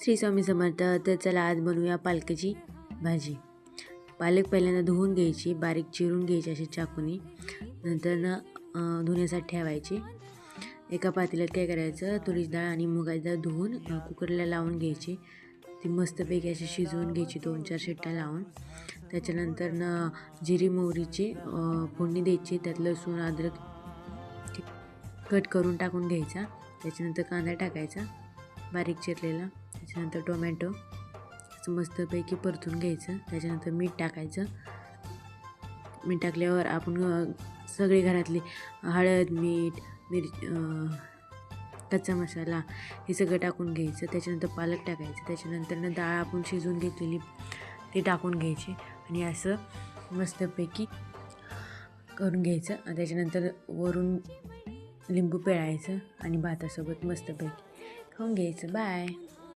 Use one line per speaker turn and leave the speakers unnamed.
श्री स्वामी समर्थ तर चला आज बनवूया पालकाची भाजी. पालक पहिल्यांदा धुवून घ्यायची बारीक चिरून घ्यायची अशी चाकूनी. नंतर ना धुण्यासाठी ठेवायची. एका पातेल्यात काय करायचं तुरीची डाळ आणि मुगाची डाळ धुवून कुकरला लावून घ्यायची. ती मस्तपैकी अशी शिजवून घ्यायची दोन चार शिट्ट्या लावून. त्याच्यानंतर ना जिरी मोहरीची फोडणी द्यायची त्यात लसूण अद्रक कट करून टाकून घ्यायचा. त्याच्यानंतर कांदा टाकायचा बारीक चिरलेला. त्याच्यानंतर टोमॅटो असं मस्तपैकी परतून घ्यायचं. त्याच्यानंतर मीठ टाकायचं. मीठ टाकल्यावर आपण सगळी घरातली हळद मीठ मिरची कच्चा मसाला हे सगळं टाकून घ्यायचं. त्याच्यानंतर पालक टाकायचं. त्याच्यानंतरनं डाळ आपण शिजवून घेतलेली ती टाकून घ्यायची आणि असं मस्तपैकी करून घ्यायचं. आणि त्याच्यानंतर वरून लिंबू पिळायचं आणि भातासोबत मस्तपैकी खाऊन घ्यायचं. बाय!